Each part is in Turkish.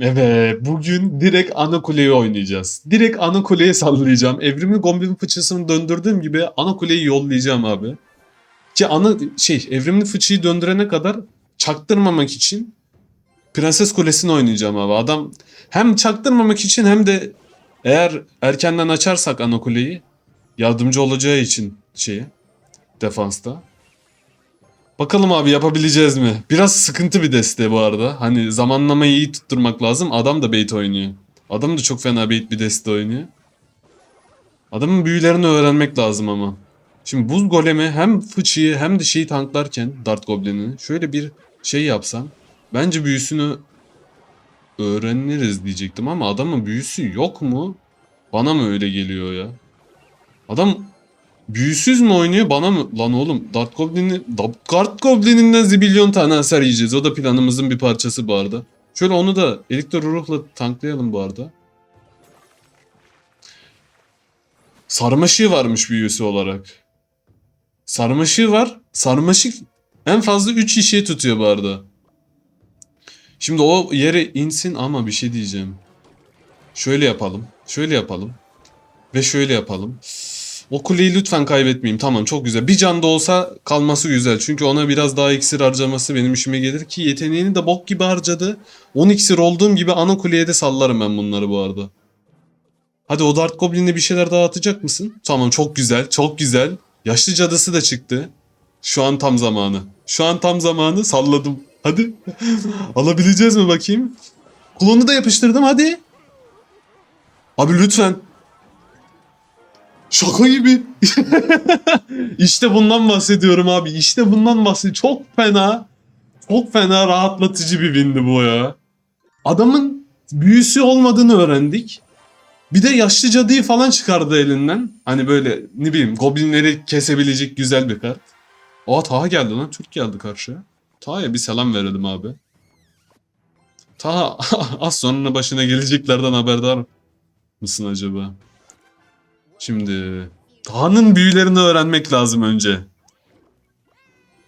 Evet, bugün direkt ana kuleyi oynayacağız. Direkt ana kuleye sallayacağım. Evrimin goblin fıçısını döndürdüğüm gibi ana kuleyi yollayacağım abi. Ki ana şey, evrimli fıçıyı döndürene kadar çaktırmamak için Prenses Kulesi'ni oynayacağım abi. Adam hem çaktırmamak için hem de eğer erkenden açarsak ana kuleyi yardımcı olacağı için şeye defansta. Bakalım abi yapabileceğiz mi? Biraz sıkıntı bir deste bu arada. Hani zamanlamayı iyi tutturmak lazım. Adam da bait oynuyor. Adam da çok fena bait bir deste oynuyor. Adamın büyülerini öğrenmek lazım ama. Şimdi buz golemi hem fıçıyı hem de şeyi tanklarken Dart Goblin'i şöyle bir şey yapsam. Bence büyüsünü öğreniriz diyecektim ama adamın büyüsü yok mu? Bana mı öyle geliyor ya? Adam büyüsüz mü oynuyor bana mı? Lan oğlum Dart Goblin'i... Dart Goblin'inden zibilyon tane hasar yiyeceğiz. O da planımızın bir parçası bu arada. Şöyle onu da elektro ruhla tanklayalım bu arada. Sarmaşığı varmış büyüsü olarak. Sarmaşığı var. Sarmaşık en fazla 3 kişiyi tutuyor bu arada. Şimdi o yere insin ama bir şey diyeceğim. Şöyle yapalım. Şöyle yapalım. Ve şöyle yapalım. O kuleyi lütfen kaybetmeyeyim. Tamam çok güzel. Bir can da olsa kalması güzel. Çünkü ona biraz daha iksir harcaması benim işime gelir ki yeteneğini de bok gibi harcadı. 10 iksir olduğum gibi ana kuleye de sallarım ben bunları bu arada. Hadi o Dart Goblin'e bir şeyler daha atacak mısın? Tamam çok güzel. Çok güzel. Yaşlı cadısı da çıktı. Şu an tam zamanı. Şu an tam zamanı. Salladım. Hadi. Alabileceğiz mi bakayım? Klonu da yapıştırdım hadi. Abi lütfen. Şaka gibi. işte bundan bahsediyorum abi. İşte bundan bahsediyorum. Çok fena. Çok fena rahatlatıcı bir windi bu ya. Adamın büyüsü olmadığını öğrendik. Bir de yaşlı cadıyı falan çıkardı elinden. Hani böyle ne bileyim goblinleri kesebilecek güzel bir kart. Aa Taha geldi lan. Türk geldi karşıya. Taha'ya bir selam verelim abi. Taha az sonra başına geleceklerden haberdar mısın acaba? Şimdi Taha'nın büyülerini öğrenmek lazım önce.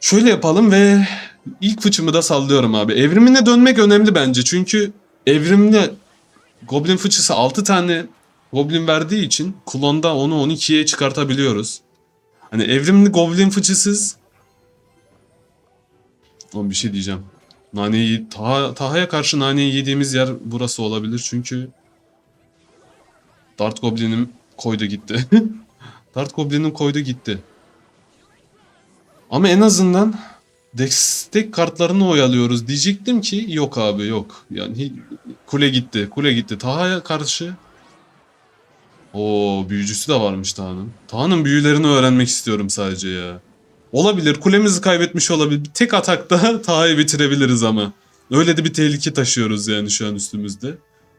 Şöyle yapalım ve ilk fıçımı da sallıyorum abi. Evrimine dönmek önemli bence. Çünkü evrimde Goblin fıçısı 6 tane Goblin verdiği için klonda onu 12'ye çıkartabiliyoruz. Hani evrimli Goblin fıçısız Oğlum bir şey diyeceğim. Naneyi Taha, Taha'ya karşı naneyi yediğimiz yer burası olabilir çünkü Dart Goblin'im koydu gitti. Dart Goblin'im koydu gitti. Ama en azından destek kartlarını oyalıyoruz diyecektim ki yok abi yok. Yani kule gitti. Kule gitti. Taha'ya karşı o büyücüsü de varmış Taha'nın. Taha'nın büyülerini öğrenmek istiyorum sadece ya. Olabilir. Kulemizi kaybetmiş olabilir. Tek atakta Taha'yı bitirebiliriz ama. Öyle de bir tehlike taşıyoruz yani şu an üstümüzde.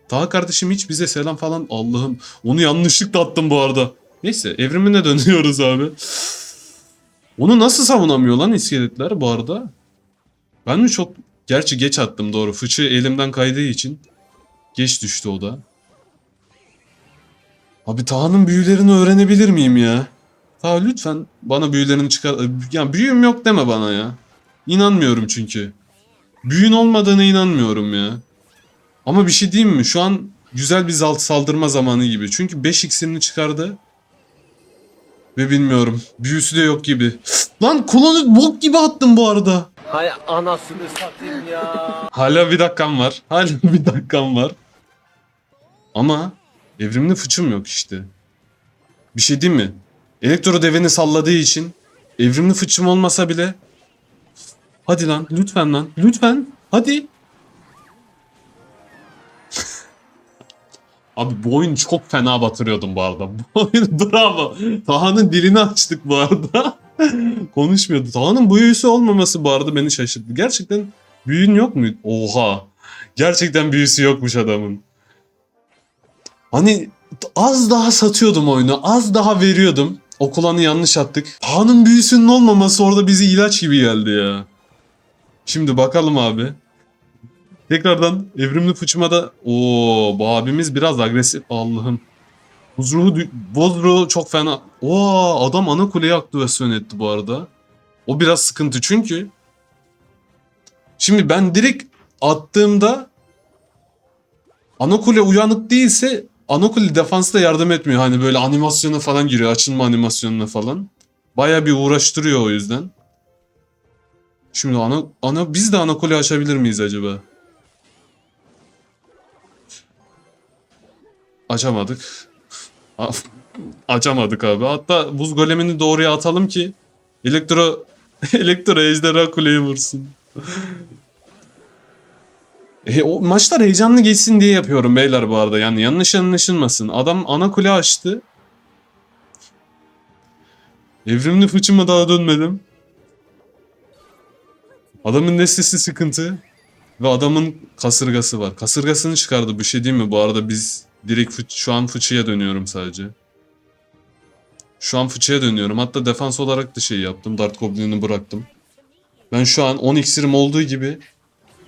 Taha kardeşim hiç bize selam falan Allah'ım. Onu yanlışlıkla attım bu arada. Neyse evrimine dönüyoruz abi. Onu nasıl savunamıyor lan iskeletler bu arada? Ben mi çok... Gerçi geç attım doğru. Fıçı elimden kaydığı için geç düştü o da. Abi Taha'nın büyülerini öğrenebilir miyim ya? Taha lütfen bana büyülerini çıkar... Ya büyüm yok deme bana ya. İnanmıyorum çünkü. Büyün olmadığına inanmıyorum ya. Ama bir şey diyeyim mi? Şu an güzel bir zalt saldırma zamanı gibi. Çünkü 5 iksirini çıkardı. Ve bilmiyorum. Büyüsü de yok gibi. Lan kulonu bok gibi attım bu arada. Hay anasını satayım ya. Hala bir dakikam var. Hala bir dakikam var. Ama evrimli fıçım yok işte. Bir şey diyeyim mi? Elektro deveni salladığı için evrimli fıçım olmasa bile Hadi lan lütfen lan lütfen hadi. Abi bu oyun çok fena batırıyordum bu arada. Bu oyun bravo. Taha'nın dilini açtık bu arada. Konuşmuyordu. Taha'nın büyüsü olmaması bu arada beni şaşırttı. Gerçekten büyün yok mu? Oha. Gerçekten büyüsü yokmuş adamın. Hani az daha satıyordum oyunu. Az daha veriyordum. O yanlış attık. Taha'nın büyüsünün olmaması orada bizi ilaç gibi geldi ya. Şimdi bakalım abi. Tekrardan evrimli fıçıma da... Oo, bu abimiz biraz agresif. Allah'ım. Buz ruhu, dü- boz ruhu çok fena. Oo, adam ana kuleyi aktivasyon etti bu arada. O biraz sıkıntı çünkü. Şimdi ben direkt attığımda ana kule uyanık değilse ana kule defansta yardım etmiyor. Hani böyle animasyona falan giriyor. Açılma animasyonuna falan. Baya bir uğraştırıyor o yüzden. Şimdi ana, ana biz de ana kule açabilir miyiz acaba? Açamadık. Açamadık abi. Hatta buz golemini doğruya atalım ki elektro elektro ejderha kuleyi vursun. E, o maçlar heyecanlı geçsin diye yapıyorum beyler bu arada. Yani yanlış anlaşılmasın. Adam ana kule açtı. Evrimli fıçıma daha dönmedim. Adamın nesnesi sıkıntı. Ve adamın kasırgası var. Kasırgasını çıkardı. Bir şey değil mi? Bu arada biz direkt fıç- şu an fıçıya dönüyorum sadece. Şu an fıçıya dönüyorum. Hatta defans olarak da şey yaptım. Dart Goblin'i bıraktım. Ben şu an 10 iksirim olduğu gibi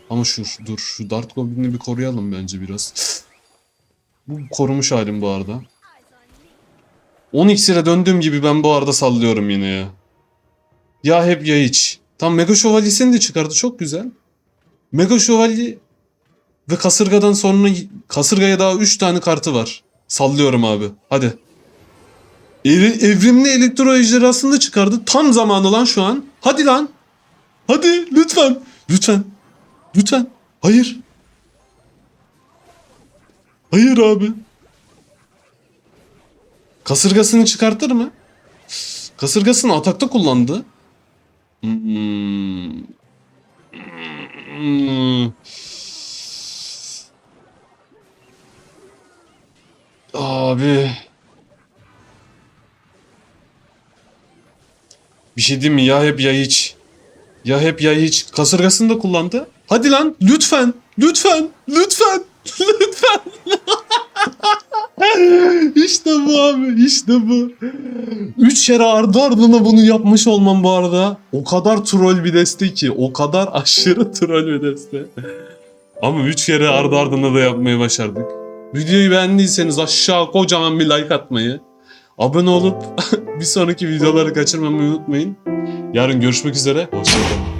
ama şu, şu- dur şu Dart Goblin'i bir koruyalım bence biraz. Bu korumuş halim bu arada. 10 iksire döndüğüm gibi ben bu arada sallıyorum yine ya. Ya hep ya hiç. Tam Mega Şövalyesini de çıkardı çok güzel. Mega Şövalye ve kasırgadan sonra kasırgaya daha 3 tane kartı var. Sallıyorum abi. Hadi. Ev- evrimli elektro ejderhasını da çıkardı. Tam zamanı lan şu an. Hadi lan. Hadi lütfen. Lütfen. Lütfen. Hayır. Hayır abi. Kasırgasını çıkartır mı? Kasırgasını atakta kullandı. Hmm. Hmm. Abi. Bir şey diyeyim mi? Ya hep ya hiç. Ya hep ya hiç. Kasırgasını da kullandı. Hadi lan lütfen. Lütfen. Lütfen. Lütfen. işte bu abi. işte bu. Üç kere ardı ardına bunu yapmış olmam bu arada. O kadar troll bir deste ki. O kadar aşırı troll bir deste. Ama üç kere ardı ardına da yapmayı başardık. Videoyu beğendiyseniz aşağı kocaman bir like atmayı, abone olup bir sonraki videoları kaçırmamayı unutmayın. Yarın görüşmek üzere. Hoşçakalın.